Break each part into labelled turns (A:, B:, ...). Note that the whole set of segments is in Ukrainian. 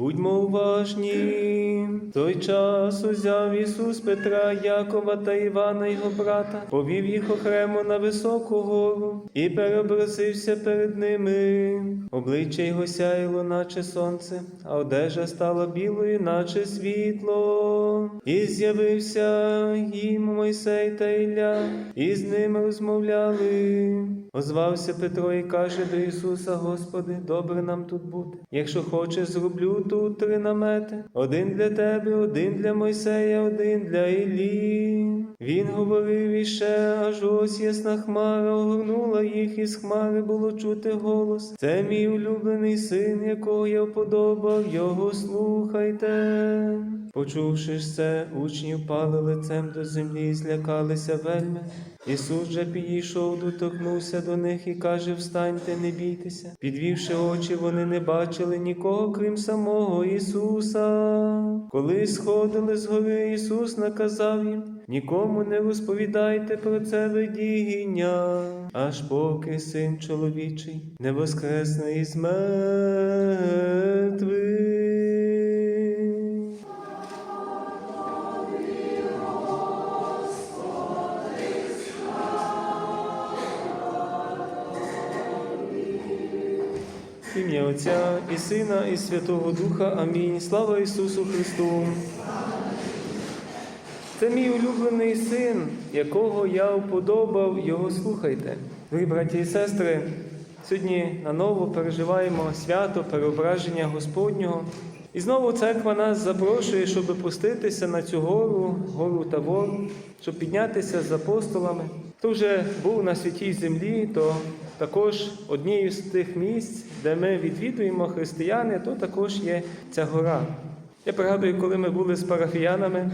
A: Будьмо уважні. Той час узяв Ісус Петра, Якова та Івана, його брата, повів їх окремо на високу гору і переобразився перед ними. Обличчя його сяяло, наче сонце, а одежа стала білою, наче світло. І з'явився їм Мойсей та Ілля, і з ними розмовляли. Озвався Петро і каже до Ісуса: Господи, добре нам тут бути. Якщо хочеш, зроблю тут три намети: один для тебе, один для Мойсея, один для Іллі. Він говорив іще, аж ось ясна хмара огорнула їх, і з хмари було чути голос. Це мій улюблений син, якого я вподобав, його слухайте. Почувши ж це, учні впали лицем до землі і злякалися вельми. Ісус же підійшов, доторкнувся до них і каже: Встаньте, не бійтеся. Підвівши очі, вони не бачили нікого, крім самого Ісуса. Коли сходили з гори, Ісус наказав їм: нікому не розповідайте про це видіння, аж поки син чоловічий не воскресне із мертвих. Ім'я Отця і Сина, і Святого Духа. Амінь. Слава Ісусу Христу. Це мій улюблений син, якого я вподобав, його слухайте. Дорогі браті і сестри, сьогодні наново переживаємо свято переображення Господнього. І знову церква нас запрошує, щоб пуститися на цю гору, гору Тавор, щоб піднятися з апостолами. Хто вже був на святій землі, то також однією з тих місць, де ми відвідуємо християни, то також є ця гора. Я пригадую, коли ми були з парафіянами,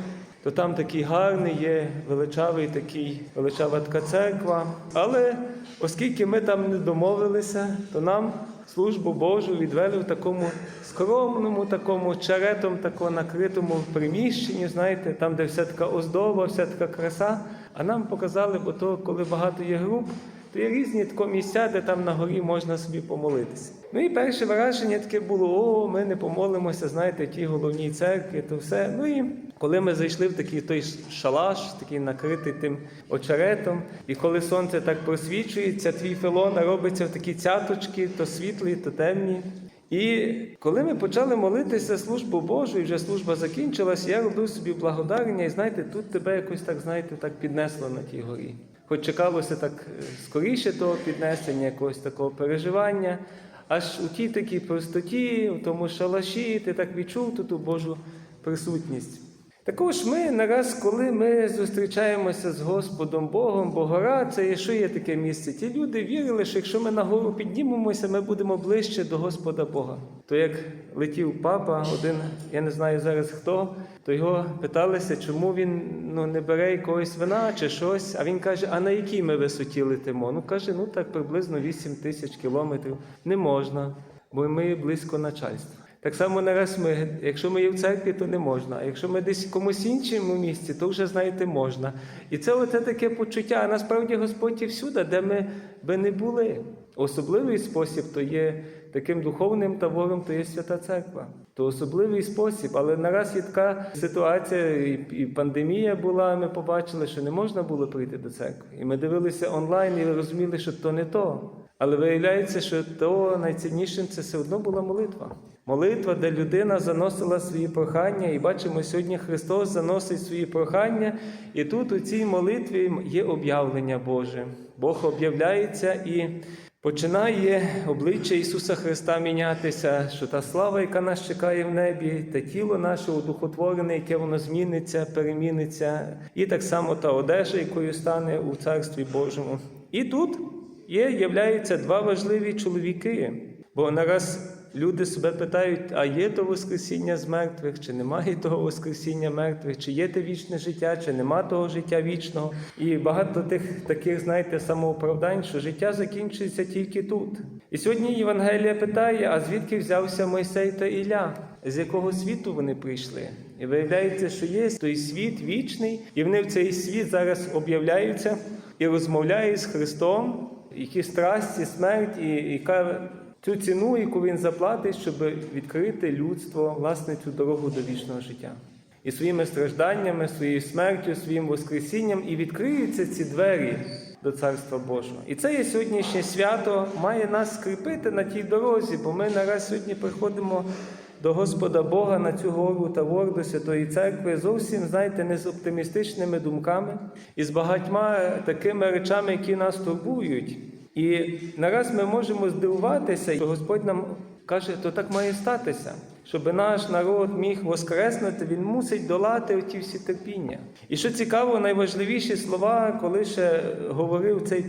A: то там такий гарний є величавий такий, величава така церква. Але оскільки ми там не домовилися, то нам службу Божу відвели в такому скромному, такому черетом, такому накритому приміщенні, знаєте, там, де вся така оздоба, вся така краса. А нам показали, бо то, коли багато є груп, то є різні такі місця, де там на горі можна собі помолитися. Ну і перше враження таке було: о, ми не помолимося, знаєте, в тій головній церкві, то все. Ну і коли ми зайшли в такий той шалаш, такий накритий тим очеретом, і коли сонце так просвічується, твій фелон робиться в такі цяточки, то світлі, то темні. І коли ми почали молитися службу Божу, і вже служба закінчилась, я робив собі благодарення, і знаєте, тут тебе якось так, знаєте, так піднесло на тій горі. Хоч чекалося так е, скоріше того піднесення, якогось такого переживання, аж у тій такій простоті, у тому шалаші, ти так відчув ту Божу присутність. Також ми нараз, коли ми зустрічаємося з Господом Богом, бо гора це є що є таке місце. Ті люди вірили, що якщо ми на гору піднімемося, ми будемо ближче до Господа Бога. То як летів папа, один, я не знаю зараз хто, то його питалися, чому він ну, не бере якогось вина чи щось. А він каже: а на якій ми висоті летимо? Ну каже, ну так приблизно 8 тисяч кілометрів. Не можна, бо ми близько начальства. Так само нараз ми, якщо ми є в церкві, то не можна. А якщо ми десь в комусь іншому місці, то вже знаєте, можна. І це оце таке почуття. А насправді Господь є всюди, де ми би не були. Особливий спосіб то є таким духовним тавором, то є свята церква. То особливий спосіб, але нараз є така ситуація, і, і пандемія була. Ми побачили, що не можна було прийти до церкви. І ми дивилися онлайн і розуміли, що то не то. Але виявляється, що то найціннішим це все одно була молитва. Молитва, де людина заносила свої прохання, і бачимо, сьогодні Христос заносить свої прохання, і тут у цій молитві є об'явлення Боже. Бог об'являється і починає обличчя Ісуса Христа мінятися, що та слава, яка нас чекає в небі, та тіло наше удухотворене, яке воно зміниться, переміниться, і так само та одежа, якою стане у Царстві Божому. І тут є, являються два важливі чоловіки, бо нараз. Люди себе питають, а є то Воскресіння з мертвих, чи немає того Воскресіння мертвих, чи є те вічне життя, чи нема того життя вічного. І багато тих таких, знаєте, самооправдань, що життя закінчується тільки тут. І сьогодні Євангелія питає: а звідки взявся Мойсей та Ілля? З якого світу вони прийшли? І виявляється, що є той світ вічний, і вони в цей світ зараз об'являються і розмовляють з Христом, які страсті, смерть, і яка цю ціну, яку він заплатить, щоб відкрити людство власне цю дорогу до вічного життя. І своїми стражданнями, своєю смертю, своїм воскресінням, і відкриються ці двері до Царства Божого. І це є сьогоднішнє свято, має нас скріпити на тій дорозі, бо ми нараз сьогодні приходимо до Господа Бога на цю гору Тавор, до Святої Церкви, зовсім, знаєте, не з оптимістичними думками і з багатьма такими речами, які нас турбують. І нараз ми можемо здивуватися, що Господь нам каже, то так має статися. Щоб наш народ міг воскреснути, він мусить долати ті всі терпіння. І що цікаво, найважливіші слова, коли ще говорив цей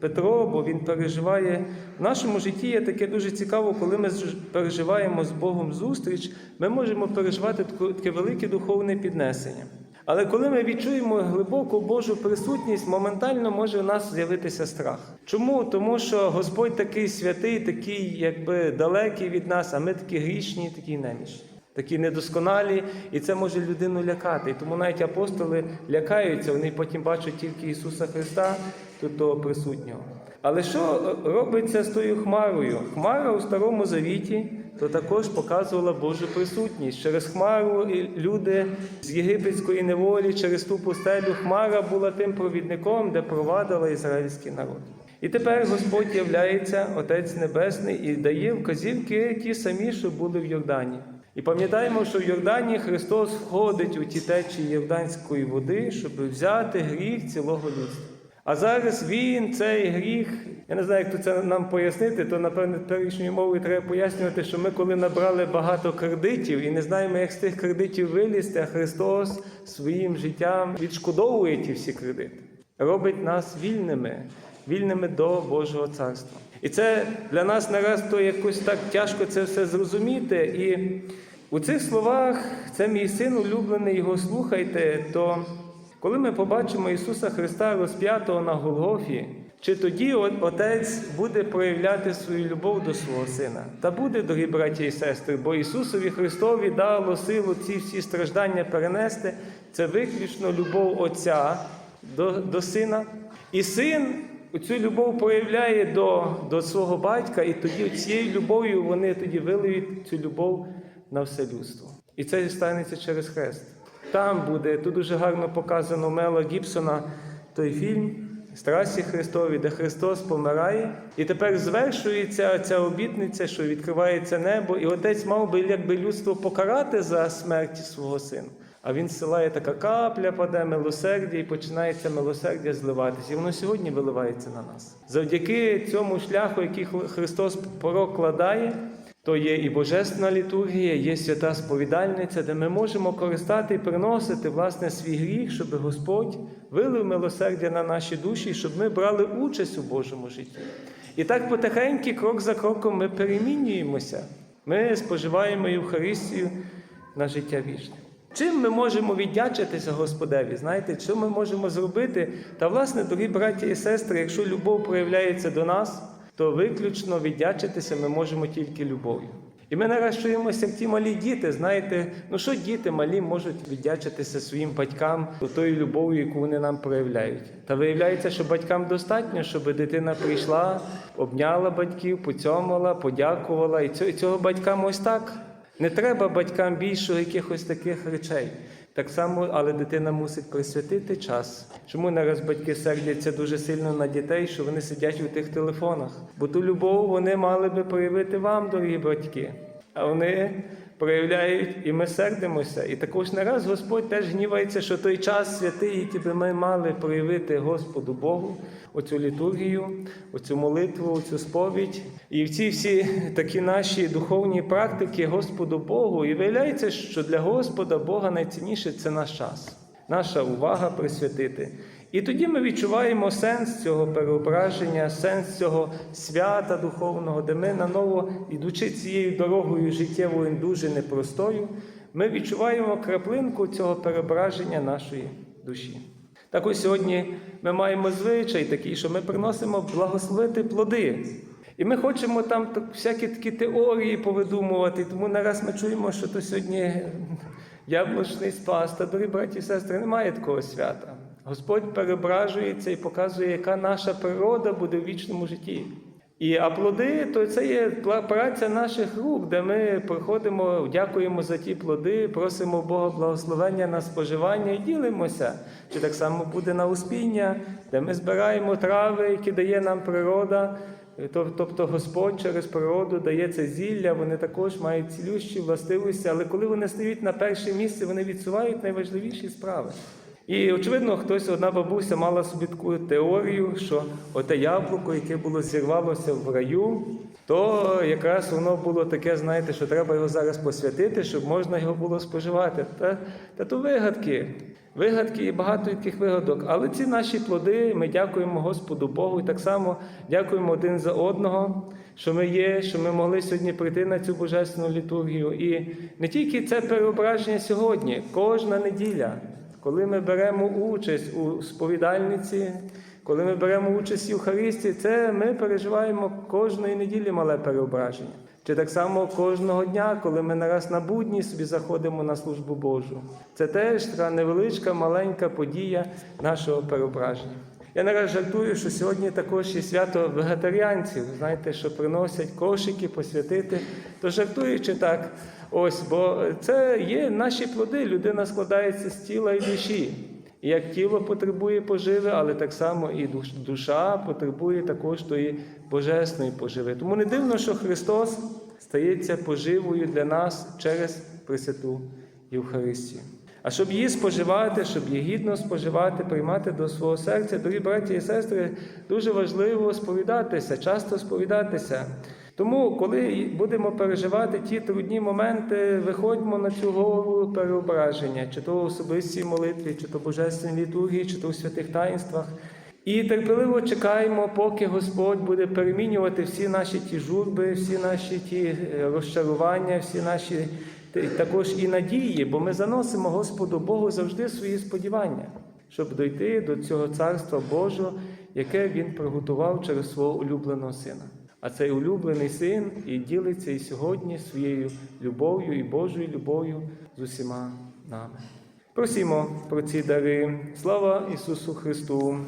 A: Петро, бо він переживає в нашому житті є таке дуже цікаво, коли ми переживаємо з Богом зустріч, ми можемо переживати таке велике духовне піднесення. Але коли ми відчуємо глибоку Божу присутність, моментально може в нас з'явитися страх. Чому? Тому що Господь такий святий, такий, якби далекий від нас, а ми такі грішні, такі немічні, такі недосконалі, і це може людину лякати. І тому навіть апостоли лякаються, вони потім бачать тільки Ісуса Христа, того присутнього. Але що робиться з тою хмарою? Хмара у Старому Завіті то також показувала Божу присутність. Через хмару люди з єгипетської неволі, через ту пустелю, хмара була тим провідником, де провадила ізраїльський народ. І тепер Господь являється Отець Небесний і дає вказівки ті самі, що були в Йордані. І пам'ятаємо, що в Йордані Христос входить у ті течії Йорданської води, щоб взяти гріх цілого людства. А зараз він, цей гріх, я не знаю, як тут це нам пояснити, то напевне першою мовою треба пояснювати, що ми, коли набрали багато кредитів і не знаємо, як з тих кредитів вилізти, а Христос своїм життям відшкодовує ті всі кредити, робить нас вільними, вільними до Божого царства. І це для нас нараз то якось так тяжко це все зрозуміти. І у цих словах це мій син улюблений, його слухайте, то коли ми побачимо Ісуса Христа розп'ятого на Голгофі, чи тоді Отець буде проявляти свою любов до свого Сина? Та буде, дорогі браті і сестри, бо Ісусові Христові дало силу ці всі страждання перенести. Це виключно любов Отця до, до Сина. І син цю любов проявляє до, до свого батька, і тоді цією любов'ю вони тоді вилиють цю любов на все людство. І це станеться через хрест. Там буде, тут дуже гарно показано Мела Гібсона той фільм Страсті Христові, де Христос помирає, і тепер звершується ця обітниця, що відкривається небо, і отець мав би якби людство покарати за смерть свого сина. А він зсилає така капля, паде милосердя, і починається милосердя зливатися. І воно сьогодні виливається на нас. Завдяки цьому шляху, який Христос прокладає, то є і божественна літургія, є свята сповідальниця, де ми можемо користати і приносити власне свій гріх, щоб Господь вилив милосердя на наші душі, щоб ми брали участь у Божому житті. І так потихеньку, крок за кроком, ми перемінюємося. Ми споживаємо Євхаристію на життя вічне. Чим ми можемо віддячитися Господеві? Знаєте, що ми можемо зробити? Та, власне, дорогі браті і сестри, якщо любов проявляється до нас, то виключно віддячитися ми можемо тільки любов'ю. І ми нараз чуємося, ті малі діти, знаєте, ну що діти малі можуть віддячитися своїм батькам тою любов'ю, яку вони нам проявляють. Та виявляється, що батькам достатньо, щоб дитина прийшла, обняла батьків, поцьомала, подякувала. І цього, батькам ось так. Не треба батькам більше якихось таких речей. Так само, але дитина мусить присвятити час. Чому нараз батьки сердяться дуже сильно на дітей, що вони сидять у тих телефонах? Бо ту любов вони мали би проявити вам, дорогі батьки. А вони проявляють, і ми сердимося. І також не раз Господь теж гнівається, що той час святий, який би ми мали проявити Господу Богу, оцю літургію, оцю молитву, оцю сповідь. І в ці всі такі наші духовні практики Господу Богу. І виявляється, що для Господа Бога найцінніше це наш час, наша увага присвятити. І тоді ми відчуваємо сенс цього переображення, сенс цього свята духовного, де ми наново, ідучи цією дорогою життєвою дуже непростою, ми відчуваємо краплинку цього переображення нашої душі. Так ось сьогодні ми маємо звичай такий, що ми приносимо благословити плоди. І ми хочемо там всякі такі теорії повидумувати, тому нараз ми чуємо, що то сьогодні яблучний спас. Та, дорогі браті і сестри, немає такого свята. Господь переображується і показує, яка наша природа буде в вічному житті. І а плоди то це є праця наших рук, де ми приходимо, дякуємо за ті плоди, просимо Бога благословення на споживання і ділимося. Чи так само буде на успіння, де ми збираємо трави, які дає нам природа. Тобто Господь через природу дає це зілля, вони також мають цілющі властивості, але коли вони стають на перше місце, вони відсувають найважливіші справи. І очевидно, хтось, одна бабуся мала собі таку теорію, що оте яблуко, яке було зірвалося в раю, то якраз воно було таке, знаєте, що треба його зараз посвятити, щоб можна його було споживати. Та, та то вигадки. Вигадки і багато таких вигадок. Але ці наші плоди ми дякуємо Господу Богу і так само дякуємо один за одного, що ми є, що ми могли сьогодні прийти на цю божественну літургію. І не тільки це переображення сьогодні, кожна неділя. Коли ми беремо участь у сповідальниці, коли ми беремо участь в Євхаристі, це ми переживаємо кожної неділі мале переображення. Чи так само кожного дня, коли ми нараз на будні собі заходимо на службу Божу. Це теж така невеличка, маленька подія нашого переображення. Я нараз жартую, що сьогодні також є свято вегетаріанців, знаєте, що приносять кошики посвятити. То жартуючи так, ось, бо це є наші плоди. Людина складається з тіла і душі. Як тіло потребує поживи, але так само і душа потребує також тої божесної поживи. Тому не дивно, що Христос стається поживою для нас через Пресвяту Євхаристію. А щоб її споживати, щоб її гідно споживати, приймати до свого серця, дорогі браті і сестри, дуже важливо сповідатися, часто сповідатися. Тому, коли будемо переживати ті трудні моменти, виходьмо на цю голову переображення, чи то в особистій молитві, чи то в божественній літургії, чи то в святих таїнствах. І терпеливо чекаємо, поки Господь буде перемінювати всі наші ті журби, всі наші ті е, розчарування, всі наші також і надії, бо ми заносимо Господу Богу завжди свої сподівання, щоб дойти до цього царства Божого, яке Він приготував через свого улюбленого сина. А цей улюблений син і ділиться і сьогодні своєю любов'ю і Божою любов'ю з усіма нами. Просімо про ці дари. Слава Ісусу Христу!